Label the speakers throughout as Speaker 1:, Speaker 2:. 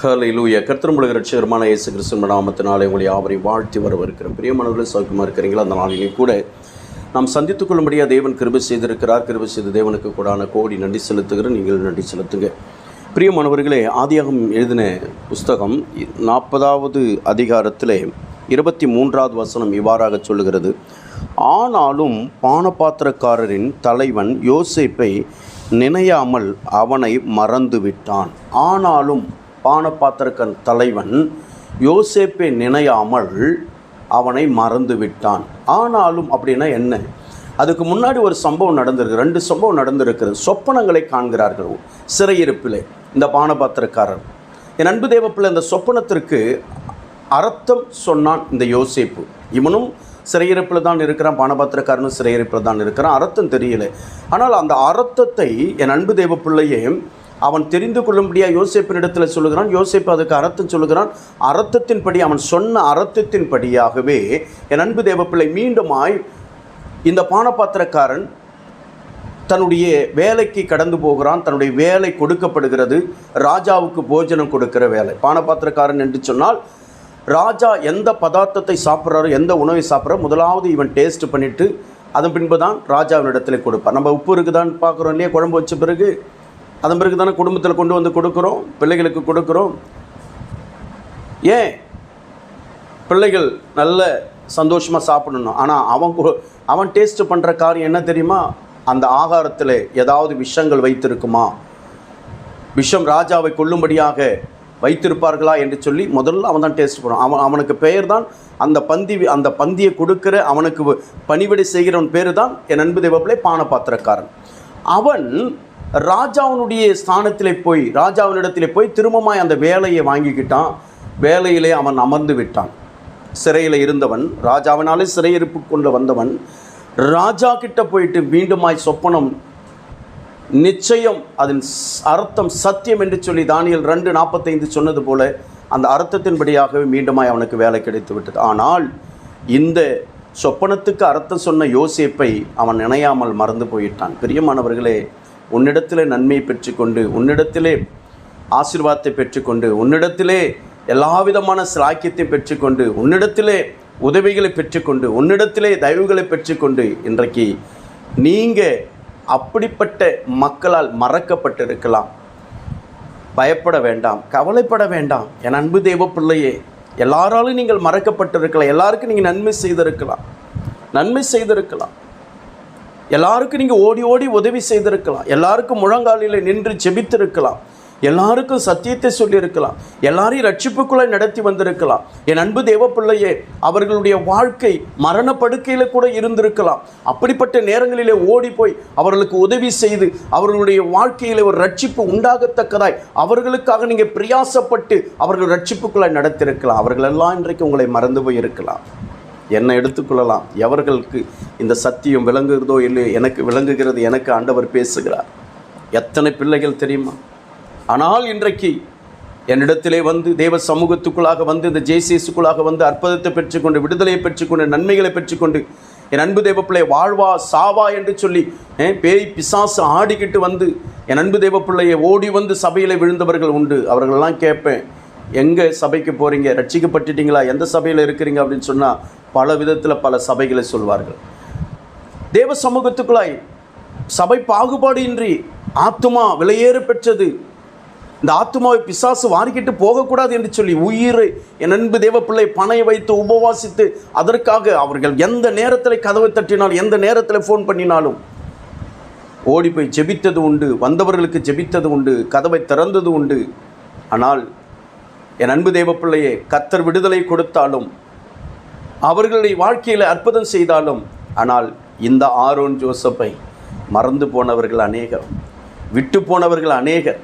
Speaker 1: ஹலை லூயா கர்த்தரம்புலக ரட்சகரமான இயேசு கிறிஸ்துவ நாமத்தினாலே உங்களை அவரை வாழ்த்தி வரவிருக்கிறேன் பிரியமானவர்களே சௌக்கியமாக இருக்கிறீங்களா? அந்த நாளிலே கூட நாம் சந்தித்துக் கொள்ளும்படியாக தேவன் கிருபை செய்திருக்கிறார். கிருபை செய்த தேவனுக்கு கூடான கோடி நன்றி செலுத்துகிறேன் நீங்கள் நன்றி செலுத்துங்க. பிரியமானவர்களே ஆதியாகம் எழுதின புஸ்தகம் நாற்பதாவது அதிகாரத்திலே இருபத்தி மூன்றாவது வசனம் இவ்வாறாக சொல்லுகிறது. ஆனாலும் பானபாத்திரக்காரரின் தலைவன் யோசிப்பை நினையாமல் அவனை மறந்து விட்டான் ஆனாலும் பானபாத்திரக்கன் தலைவன் யோசேப்பை நினையாமல் அவனை மறந்து விட்டான் ஆனாலும் அப்படின்னா என்ன? அதுக்கு முன்னாடி ஒரு சம்பவம் நடந்திருக்கு. ரெண்டு சம்பவம் நடந்திருக்கிறது. சொப்பனங்களை காண்கிறார்கள் சிறையிருப்பிலே இந்த பானபாத்திரக்காரர். என் அன்பு தேவப்பிள்ளை இந்த சொப்பனத்திற்கு அர்த்தம் சொன்னான் இந்த யோசேப்பு. இவனும் சிறையிருப்பில் தான் இருக்கிறான் பானபாத்திரக்காரனும் சிறையிருப்பில் தான் இருக்கிறான். அர்த்தம் தெரியல. ஆனால் அந்த அர்த்தத்தை என் அன்பு தேவ பிள்ளையே அவன் தெரிந்து கொள்ளும்படியாக யோசேப்பினிடத்தில் சொல்லுகிறான். யோசிப்பு அதுக்கு அர்த்தம் சொல்லுகிறான். அர்த்தத்தின்படி அவன் சொன்ன அர்த்தத்தின்படியாகவே என் அன்பு தேவப்பிள்ளை மீண்டுமாய் இந்த பானபாத்திரக்காரன் தன்னுடைய வேலைக்கு கடந்து போகிறான். தன்னுடைய வேலை கொடுக்கப்படுகிறது. ராஜாவுக்கு போஜனம் கொடுக்கிற வேலை. பானபாத்திரக்காரன் என்று சொன்னால் ராஜா எந்த பதார்த்தத்தை சாப்பிட்றாரோ எந்த உணவை சாப்பிட்றோ முதலாவது இவன் டேஸ்ட் பண்ணிவிட்டு அதன் பின்பு தான் ராஜாவின் இடத்துல கொடுப்பான். நம்ம உப்பு இருக்குதான்னு பார்க்குறோம் இல்லையா? குழம்பு வச்ச பிறகு. அதன் பிறகு தானே குடும்பத்தில் கொண்டு வந்து கொடுக்குறோம் பிள்ளைகளுக்கு கொடுக்குறோம். ஏன்? பிள்ளைகள் நல்ல சந்தோஷமாக சாப்பிடணும். ஆனால் அவன் கு- அவன் டேஸ்ட் பண்ணுற காரியம் என்ன தெரியுமா? அந்த ஆகாரத்தில் ஏதாவது விஷங்கள் வைத்திருக்குமா? விஷம் ராஜாவை கொல்லும்படியாக வைத்திருப்பார்களா என்று சொல்லி முதல்ல அவன் தான் டேஸ்ட் பண்ணுவான். அவன் அவனுக்கு பெயர் தான் அந்த பந்தி அந்த பந்தியை கொடுக்கிற அவனுக்கு பணிவிடை செய்கிறவன் பேர் தான் என் அன்பு தேவப்பிள்ளை பானபாத்திரக்காரன். அவன் ராஜாவினுடைய ஸ்தானத்திலே போய் ராஜாவினிடத்திலே போய் திரும்பமாய் அந்த வேலையை வாங்கிக்கிட்டான். வேலையிலே அவன் அமர்ந்து விட்டான். சிறையில் இருந்தவன் ராஜாவினாலே சிறையிருப்பு கொண்டு வந்தவன் ராஜா கிட்ட போயிட்டு மீண்டுமாய் சொப்பனம் நிச்சயம் அதன் ஸ்- அர்த்தம் சத்தியம் என்று சொல்லி தானியல் ரெண்டு நாற்பத்தைந்து சொன்னது போல அந்த அர்த்தத்தின்படியாகவே மீண்டுமாய் அவனுக்கு வேலை கிடைத்து விட்டது. ஆனால் இந்த சொப்பனத்துக்கு அர்த்தம் சொன்ன யோசிப்பை அவன் நினையாமல் மறந்து போயிட்டான். பிரியமானவர்களே உன்னிடத்திலே நன்மையை பெற்றுக்கொண்டு உன்னிடத்திலே ஆசிர்வாதத்தை பெற்றுக்கொண்டு உன்னிடத்திலே எல்லா விதமான சிலாக்கியத்தை பெற்றுக்கொண்டு உன்னிடத்திலே உதவிகளை பெற்றுக்கொண்டு உன்னிடத்திலே தயவுகளை பெற்றுக்கொண்டு இன்றைக்கு நீங்கள் அப்படிப்பட்ட மக்களால் மறக்கப்பட்டிருக்கலாம். பயப்பட வேண்டாம் கவலைப்பட வேண்டாம். என் அன்பு தெய்வ பிள்ளையே எல்லாராலும் நீங்கள் மறக்கப்பட்டிருக்கலாம். எல்லாருக்கும் நீங்கள் நன்மை செய்திருக்கலாம். நன்மை செய்திருக்கலாம். எல்லாருக்கும் நீங்கள் ஓடி ஓடி உதவி செய்திருக்கலாம். எல்லாருக்கும் முழங்காலில் நின்று ஜெபித்திருக்கலாம். எல்லாருக்கும் சத்தியத்தை சொல்லியிருக்கலாம். எல்லாரையும் ரட்சிப்புக்குள்ளே நடத்தி வந்திருக்கலாம். என் அன்பு தேவப்பிள்ளையே அவர்களுடைய வாழ்க்கை மரணப்படுக்கையில் கூட இருந்திருக்கலாம். அப்படிப்பட்ட நேரங்களிலே ஓடி போய் அவர்களுக்கு உதவி செய்து அவர்களுடைய வாழ்க்கையில் ஒரு ரட்சிப்பு உண்டாகத்தக்கதாய் அவர்களுக்காக நீங்கள் பிரயாசப்பட்டு அவர்கள் ரட்சிப்புக்குள்ளே நடத்தியிருக்கலாம் அவர்களெல்லாம் இன்றைக்கு உங்களை மறந்து போய் இருக்கலாம் என்னை எடுத்துக்கொள்ளலாம். எவர்களுக்கு இந்த சத்தியம் விளங்குகிறதோ இல்லையோ எனக்கு விளங்குகிறது எனக்கு ஆண்டவர் பேசுகிறார். எத்தனை பிள்ளைகள் தெரியுமா? ஆனால் இன்றைக்கு என்னிடத்திலே வந்து தேவ சமூகத்துக்குள்ளாக வந்து இந்த ஜேசிஎஸ்க்குள்ளாக வந்து அற்புதத்தை பெற்றுக்கொண்டு விடுதலையை பெற்றுக்கொண்டு நன்மைகளை பெற்றுக்கொண்டு என் அன்பு தேவ பிள்ளை வாழ்வா சாவா என்று சொல்லி ஏன், பேய் பிசாசு ஆடிக்கிட்டு வந்து என் அன்பு தேவ பிள்ளையை ஓடி வந்து சபையில் விழுந்தவர்கள் உண்டு. அவர்களெல்லாம் கேட்பேன் எங்கே சபைக்கு போகிறீங்க ரட்சிக்கப்பட்டுட்டீங்களா? எந்த சபையில் இருக்கிறீங்க? அப்படின்னு சொன்னால் பல விதத்தில் பல சபைகளை சொல்வார்கள். தேவ சமூகத்துக்குள்ளாய் சபை பாகுபாடு இன்றி ஆத்துமா விலையேற பெற்றது. இந்த ஆத்துமாவை பிசாசு வாரிக்கிட்டு போகக்கூடாது என்று சொல்லி உயிரை என் அன்பு தேவ பிள்ளை பணைய வைத்து உபவாசித்து அதற்காக அவர்கள் எந்த நேரத்தில் கதவை தட்டினால் எந்த நேரத்தில் ஃபோன் பண்ணினாலும் ஓடி போய் ஜெபித்தது உண்டு வந்தவர்களுக்கு ஜெபித்தது உண்டு கதவை திறந்தது உண்டு. ஆனால் என் அன்பு தேவ பிள்ளையே கத்தர் விடுதலை கொடுத்தாலும் அவர்களுடைய வாழ்க்கையில் அற்புதம் செய்தாலும் ஆனால் இந்த ஆரோன் ஜோசப்பை மறந்து போனவர்கள் அநேகர் விட்டு போனவர்கள் அநேகர்.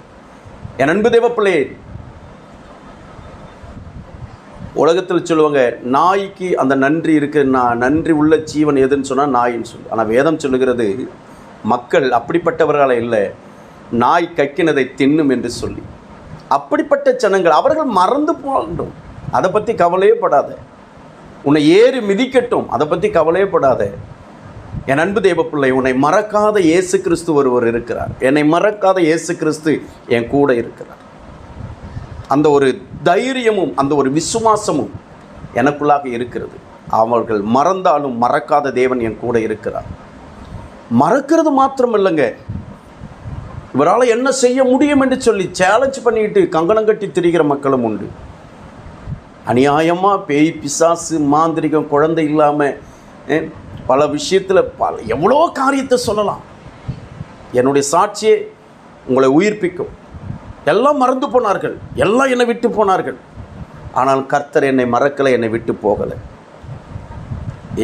Speaker 1: என் அன்பு தேவப்பிள்ளை உலகத்தில் சொல்லுவாங்க நாய்க்கு அந்த நன்றி இருக்கு நான் நன்றி உள்ள ஜீவன் எதுன்னு சொன்னால் நாயின்னு சொல்லு. ஆனால் வேதம் சொல்லுகிறது மக்கள் அப்படிப்பட்டவர்களாக இல்லை நாய் கக்கினதை தின்னும் என்று சொல்லி. அப்படிப்பட்ட ஜனங்கள் அவர்கள் மறந்து போகட்டும் அதை பற்றி கவலையே படாத. உன்னை ஏறி மிதிக்கட்டும். அதை பற்றி கவலையப்படாத என் அன்பு தேவப்பிள்ளை பிள்ளை உன்னை மறக்காத இயேசு கிறிஸ்து ஒருவர் இருக்கிறார். என்னை மறக்காத இயேசு கிறிஸ்து என் கூட இருக்கிறார். அந்த ஒரு தைரியமும் அந்த ஒரு விசுவாசமும் எனக்குள்ளாக இருக்கிறது. அவர்கள் மறந்தாலும் மறக்காத தேவன் என் கூட இருக்கிறார். மறக்கிறது மாத்திரம் இல்லைங்க இவரால் என்ன செய்ய முடியும் என்று சொல்லி சேலஞ்ச் பண்ணிட்டு கங்கணம் கட்டி திரிகிற மக்களும் உண்டு. அநியாயமாக பேய் பிசாசு மாந்திரிகம் குழந்தை இல்லாமல் பல விஷயத்தில் பல எவ்வளோ காரியத்தை சொல்லலாம். என்னுடைய சாட்சியே உங்களை உயிர்ப்பிக்கும். எல்லாம் மறந்து போனார்கள். எல்லாம் என்னை விட்டு போனார்கள். ஆனால் கர்த்தர் என்னை மறக்கலை என்னை விட்டு போகலை.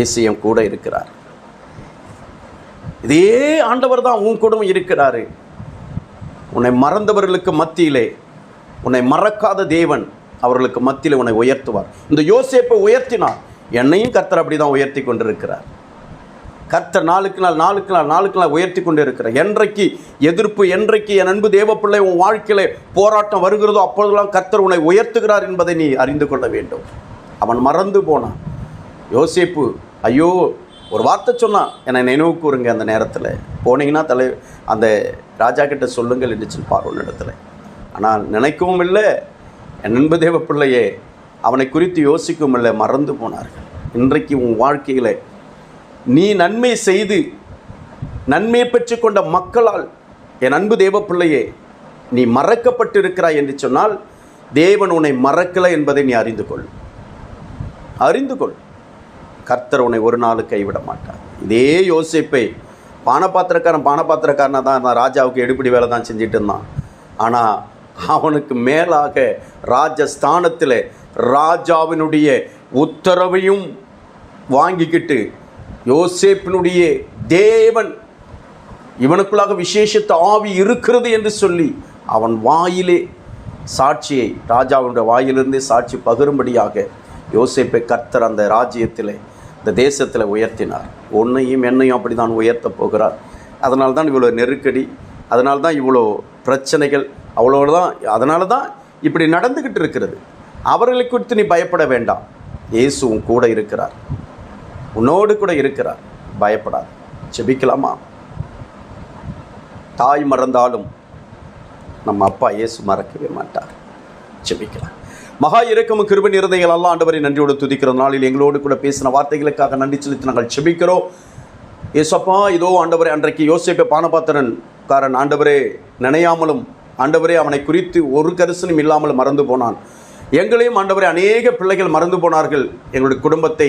Speaker 1: ஏசியம் கூட இருக்கிறார். இதே ஆண்டவர் தான் உன் கூடவும் இருக்கிறாரு. உன்னை மறந்தவர்களுக்கு மத்தியிலே உன்னை மறக்காத தேவன் அவர்களுக்கு மத்தியில் உன்னை உயர்த்துவார். இந்த யோசேப்பை உயர்த்தினார். என்னையும் கர்த்தர் அப்படி தான் உயர்த்தி கொண்டிருக்கிறார். கர்த்தர் நாளுக்கு நாள் நாளுக்கு நாள் நாளுக்கு நாள் உயர்த்தி கொண்டு இருக்கிறார் என்றைக்கு எதிர்ப்பு என்றைக்கு என் அன்பு தேவப்பிள்ளை உன் வாழ்க்கையில் போராட்டம் வருகிறதோ அப்பொழுதெல்லாம் கர்த்தர் உன்னை உயர்த்துகிறார் என்பதை நீ அறிந்து கொள்ள வேண்டும். அவன் மறந்து போனான். யோசேப்பு ஐயோ ஒரு வார்த்தை சொன்னான். என்னை நினைவு கூறுங்க அந்த நேரத்தில். போனீங்கன்னா தலை அந்த ராஜா கிட்ட சொல்லுங்கள் என்று சொல்பார் ஒரு இடத்துல. ஆனால் நினைக்கவும் இல்லை என் அன்பு தேவ பிள்ளையே அவனை குறித்து யோசிக்கும் இல்லை மறந்து போனார்கள். இன்றைக்கு உன் வாழ்க்கையில் நீ நன்மை செய்து நன்மை பெற்றுக்கொண்ட மக்களால் என் அன்பு தேவ பிள்ளையே நீ மறக்கப்பட்டிருக்கிறாய் என்று சொன்னால் தேவன் உன்னை மறக்கலை என்பதை நீ அறிந்து கொள். அறிந்து கொள். கர்த்தர் உன்னை ஒரு நாள் கைவிட மாட்டார். இதே யோசிப்பை பானபாத்திரக்காரன் பானபாத்திரக்காரனாக தான் நான் ராஜாவுக்கு எடுப்படி வேலை தான் செஞ்சுட்டு இருந்தான். ஆனால் அவனுக்கு மேலாக ராஜஸ்தானத்தில் ராஜாவினுடைய உத்தரவையும் வாங்கிக்கிட்டு யோசேப்பினுடைய தேவன் இவனுக்குள்ளாக விசேஷத்த ஆவி இருக்கிறது என்று சொல்லி அவன் வாயிலே சாட்சியை ராஜாவுடைய வாயிலிருந்தே சாட்சி பகிரும்படியாக யோசேப்பை கர்த்தர் அந்த ராஜ்யத்தில் இந்த தேசத்தில் உயர்த்தினார். உன்னையும் என்னையும் அப்படி தான் உயர்த்தப் போகிறார். அதனால்தான் இவ்வளோ நெருக்கடி அதனால தான் இவ்வளோ பிரச்சனைகள் அவ்வளோதான் அதனால தான் இப்படி நடந்துக்கிட்டு இருக்கிறது. அவர்களை குறித்து நீ பயப்பட வேண்டாம். இயேசுவும் கூட இருக்கிறார். உன்னோடு கூட இருக்கிறார். பயப்படாது. செபிக்கலாமா தாய் மறந்தாலும் நம்ம அப்பா இயேசு மறக்கவே மாட்டார். செபிக்கலாம் மகா இறக்கமும் கிருப நிறந்தைகள் எல்லாம் ஆண்டவரை நன்றியோடு துதிக்கிற நாளில் எங்களோடு கூட பேசின வார்த்தைகளுக்காக நன்றி செலுத்தி நாங்கள் செபிக்கிறோம் ஏசப்பா இதோ ஆண்டவரை அன்றைக்கு யோசிப்பை பானபாத்திரன் காரன் ஆண்டவரே நினையாமலும் ஆண்டவரே அவனை குறித்து ஒரு கரிசனும் இல்லாமல் மறந்து போனான். எங்களையும் ஆண்டவரே அநேக பிள்ளைகள் மறந்து போனார்கள். எங்களுடைய குடும்பத்தை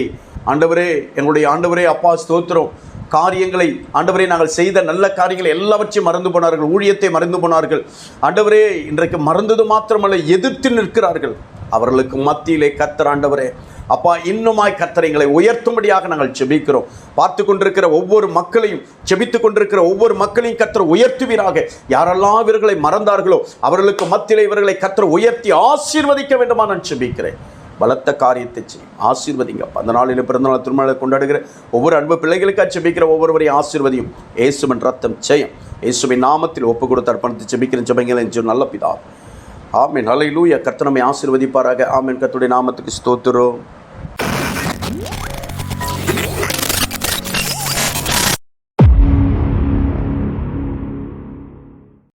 Speaker 1: ஆண்டவரே எங்களுடைய ஆண்டவரே அப்பா ஸ்தோத்திரம். காரியங்களை ஆண்டவரே நாங்கள் செய்த நல்ல காரியங்களை எல்லாவற்றையும் மறந்து போனார்கள். ஊழியத்தை மறந்து போனார்கள். ஆண்டவரே இன்றைக்கு மறந்தது மாத்திரமல்ல எதிர்த்து நிற்கிறார்கள். அவர்களுக்கு மத்தியிலே கத்தர் ஆண்டவரே அப்பா இன்னுமாய் கத்தரைங்களை உயர்த்தும்படியாக நாங்கள் செபிக்கிறோம். பார்த்து கொண்டிருக்கிற ஒவ்வொரு மக்களையும் செபித்து கொண்டிருக்கிற ஒவ்வொரு மக்களையும் கத்தர் உயர்த்துவீராக. யாரெல்லாம் இவர்களை மறந்தார்களோ அவர்களுக்கு மத்தியில் இவர்களை கத்தர் உயர்த்தி ஆசீர்வதிக்க வேண்டுமா நான் செபிக்கிறேன். பலத்த காரியத்தை செய்யும். ஆசீர்வதிங்க அந்த நாளில் பிறந்தநாள் திருமணத்தை கொண்டாடுகிற ஒவ்வொரு அன்பு பிள்ளைகளுக்காக செபிக்கிற ஒவ்வொருவரையும் ஆசீர்வதியும். இயேசுவின் ரத்தம் செய்யும் இயேசுவின் நாமத்தில் ஒப்பு கொடுத்து அர்ப்பணத்தை செபிக்கிற ஜெபங்கள் என்று நல்ல பிதா. ஆமீன். ஹalleluya. கர்த்தர் நம்மை ஆசீர்வதிப்பாராக. ஆமீன். கத்துடைய நாமத்துக்கு ஸ்தோத்திரம்.